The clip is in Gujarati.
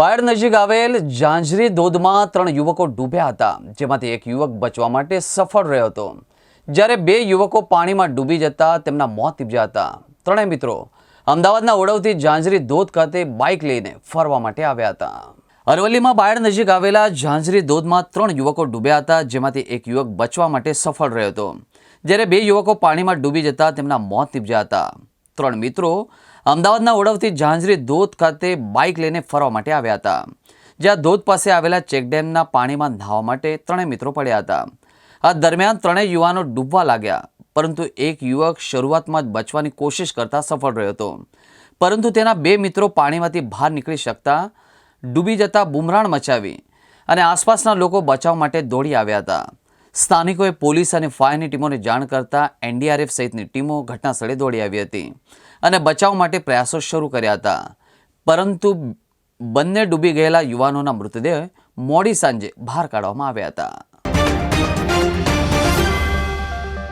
બાયડ નજીક આવેલ ઝાંઝરી ધોધમાં ત્રણ યુવકો ડૂબ્યા હતા, જેમાંથી એક યુવક બચવા માટે સફળ રહ્યો હતો. જ્યારે બે યુવકો પાણીમાં ડૂબી જતા તેમના મોત નીપજ્યા હતા. ત્રણેય મિત્રો અમદાવાદના ઓળવથી ઝાંઝરી ધોધ ખાતે બાઇક લઈને ફરવા માટે આવ્યા હતા. અરવલ્લીમાં બાયડ નજીક આવેલા ઝાંઝરી ધોધમાં ત્રણ યુવકો ડૂબ્યા હતા, જેમાંથી એક યુવક બચવા માટે સફળ રહ્યો હતો. જ્યારે બે યુવકો પાણીમાં ડૂબી જતા તેમના મોત નીપજ્યા હતા. ત્રણ મિત્રો અમદાવાદના ઓળવથી ઝાંઝરી ધોધ ખાતે બાઇક લઈને ફરવા માટે આવ્યા હતા. જ્યાં ધોધ પાસે આવેલા ચેકડેમના પાણીમાં નહાવા માટે ત્રણેય મિત્રો પડ્યા હતા. આ દરમિયાન ત્રણેય યુવાનો ડૂબવા લાગ્યા, પરંતુ એક યુવક શરૂઆતમાં જ બચવાની કોશિશ કરતા સફળ રહ્યો હતો. પરંતુ તેના બે મિત્રો પાણીમાંથી બહાર નીકળી શકતા ડૂબી જતા બુમરાણ મચાવી અને આસપાસના લોકો બચાવ માટે દોડી આવ્યા હતા. સ્થાનિકોએ પોલીસ અને ફાયરની ટીમોને જાણ કરતા એનડીઆરએફ સહિતની ટીમો ઘટનાસ્થળે દોડી આવી હતી અને બચાવ માટે પ્રયાસો શરૂ કર્યા હતા. પરંતુ બંને ડૂબી ગયેલા યુવાનોના મૃતદેહ મોડી સાંજે બહાર કાઢવામાં આવ્યા હતા.